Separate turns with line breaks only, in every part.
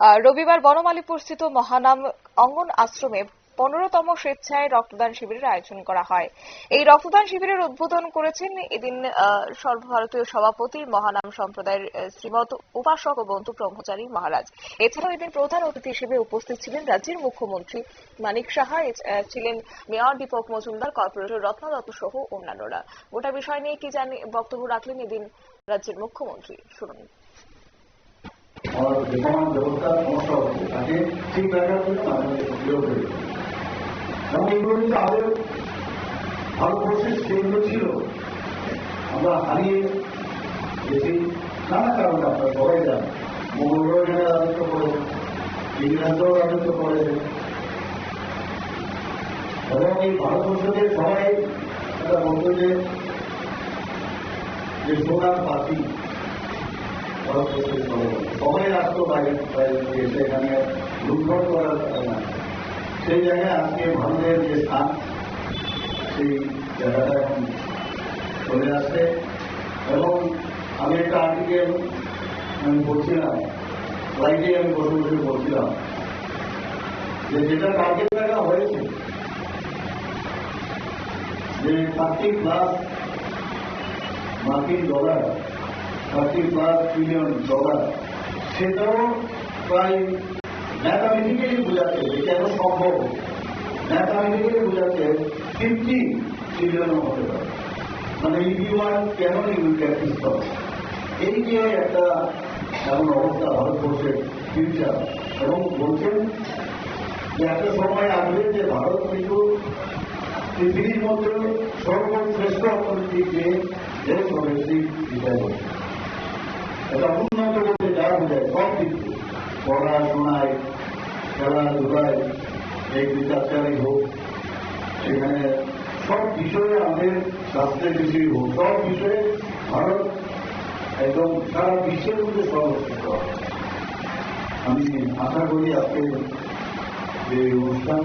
রবিবার বনমালীপুর স্থিত মহানাম অঙ্গন আশ্রমে পনেরোতম স্বেচ্ছায় রক্তদান শিবিরের আয়োজন করা হয়। এই রক্তদান শিবিরের উদ্বোধন করেছেন এদিন সর্বভারতীয় সভাপতি মহানাম সম্প্রদায়ের শ্রীমৎ উপাসক ও বন্ধু ব্রহ্মচারী মহারাজ। এছাড়াও এদিন প্রধান অতিথি হিসেবে উপস্থিত ছিলেন রাজ্যের মুখ্যমন্ত্রী মানিক সাহা ছিলেন মেয়র দীপক মজুমদার, কর্পোরেটর রত্না দত্ত সহ অন্যান্যরা। গোটা বিষয় নিয়ে কি জানি বক্তব্য রাখলেন এদিন রাজ্যের মুখ্যমন্ত্রী, শুনুন।
আমার বিদ্যমান ব্যবস্থার সমস্যা হচ্ছে তাকে ঠিক রাখার জন্য আমাদের বিরোধ হয়েছে এবং ভারতবর্ষের যেগুলো ছিল আমরা হারিয়ে গেছি নানা কারণে আপনারা সবাই জান মোগলরাও রাজত্ব করে ইংরেজরাও রাজত্ব করে এবং এই ভারতবর্ষকে সবাই একটা বলতো যে সোনার পাখি ভারতবর্ষের আসতো বাইরে এখানে সেই জায়গায় আজকে ভারতের যে স্থান সেই জায়গাটা এখন চলে আসছে এবং আমি একটা আর্টিকেল আমি বলছিলাম ফ্লাইটে আমি বসে বসে বলছিলাম যে যেটা টার্গেট রাখা হয়েছে যে থার্টি প্লাস মার্কিন dollar thirty plus trillion dollar. সেটাও প্রায় ম্যাথামেটিক্যালি বোঝাচ্ছে যে কেন সম্ভব। ম্যাথামেটিক্যালি বোঝাচ্ছে ফিফটি ট্রিলিয়নও হতে পারে মানে ইউ কেন ইউ প্র্যাকটিস করো? এই যে একটা এমন অবস্থা ভারতবর্ষের ফিউচার এবং বলছেন যে একটা সময় আসবে যে ভারত কিন্তু পৃথিবীর মধ্যে সর্বশ্রেষ্ঠ অর্থনৈতিক যে দেশ হবে সেই বিষয় এটা উন্নত বলতে যা বোঝায়, সব থেকে পড়াশোনায়, খেলাধুলায়, এই বিচারচারী হোক, সেখানে সব বিষয়ে আমাদের স্বাস্থ্যের বিষয়ে হোক, সব বিষয়ে ভারত একদম সারা বিশ্বের মধ্যে সর্বশ্রেষ্ঠ। আমি আশা করি আজকে যে অনুষ্ঠান,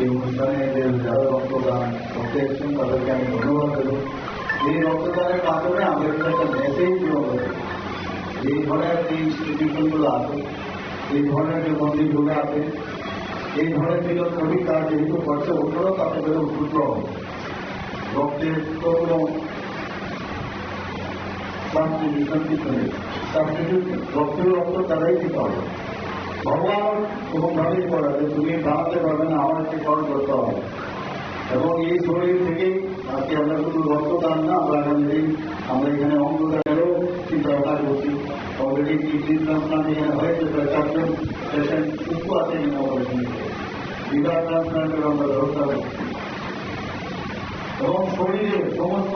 এই অনুষ্ঠানে যারা রক্তদান করতে এসেছেন, তাদেরকে আমি ধন্যবাদ দেব। এই রক্তদানের মাধ্যমে আমাদের একটা মেসেজ দেওয়া এই ধরনের যে ইনস্টিটিউশনগুলো আছে, এই ধরনের যে মন্দিরগুলো আছে, এই ধরনের ফিলোসফি তার যেহেতু করছে অন্যরাও তাতে করে উদ্বুদ্ধ হবে রক্তের তো কোনো রক্তের রক্ত তারাই দিতে হবে। ভগবান এরকমভাবেই করা যে, তুমি দাঁড়াতে পারবে না আমাকে কর্ম করতে হবে। এবং এই শরীর থেকেই আজকে আমরা শুধু রক্তদান না, আমরা আগামী আমরা এখানে অঙ্গদানেরও চিন্তা ভাবনা করছি। অলরেডি কিডনি ট্রান্সপ্লান্ট এখানে হয়েছে প্রায় চারজন পেশেন্ট সুস্থ আছে এখানে অপারেশন লিভার ট্রান্সপ্লান্টের আমরা ব্যবস্থা করছি। এবং শরীরে সমস্ত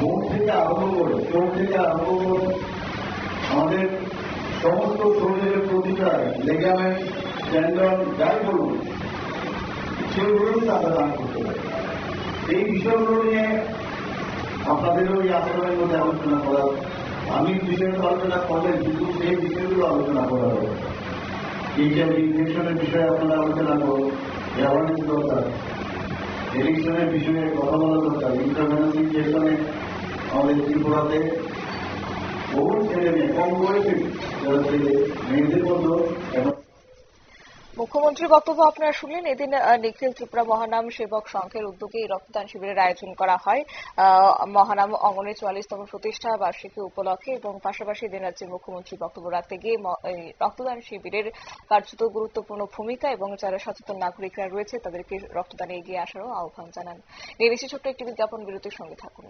মুখ থেকে আরম্ভ করে চোখ থেকে আরম্ভ করে আমাদের সমস্ত শরীরের প্রতিটা লেগামেন্ট ট্যান্ডন যাই বলুন, সেগুলোই তারা দান করতে পারে। এই বিষয়গুলো নিয়ে আপনাদেরও এই আন্দোলনের মধ্যে আলোচনা করা আমি বিষয়গুলো আলোচনা করলেন, কিন্তু সেই বিষয়গুলো আলোচনা করা হবে এইচআইভি ইনফেকশনের বিষয়ে আপনারা আলোচনা করুন। অ্যাওয়ারনেস দরকার। ইলেকশনের বিষয়ে কথা বলা দরকার। ইন্টারভেন্স ইনজেকশনে আমাদের ত্রিপুরাতে বহু ছেলে মেয়ে, কম বয়সে যারা ছেলে, মেয়েদের মধ্যে এখন
মুখ্যমন্ত্রীর বক্তব্য আপনারা শুনলেন। এদিন নিখিল ত্রিপুরা মহানাম সেবক সংঘের উদ্যোগে এই রক্তদান শিবিরের আয়োজন করা হয়। মহানাম অঙ্গনের চুয়াল্লিশতম প্রতিষ্ঠা বার্ষিকী উপলক্ষে এবং পাশাপাশি এদিন রাজ্যের মুখ্যমন্ত্রী বক্তব্য রাখতে গিয়ে রক্তদান শিবিরের কার্যত গুরুত্বপূর্ণ ভূমিকা এবং যারা সচেতন নাগরিকরা রয়েছে তাদেরকে রক্তদানে এগিয়ে আসারও আহ্বান জানান। নিয়ে ছোট্ট একটি বিজ্ঞাপন বিরতির সঙ্গে থাকুন।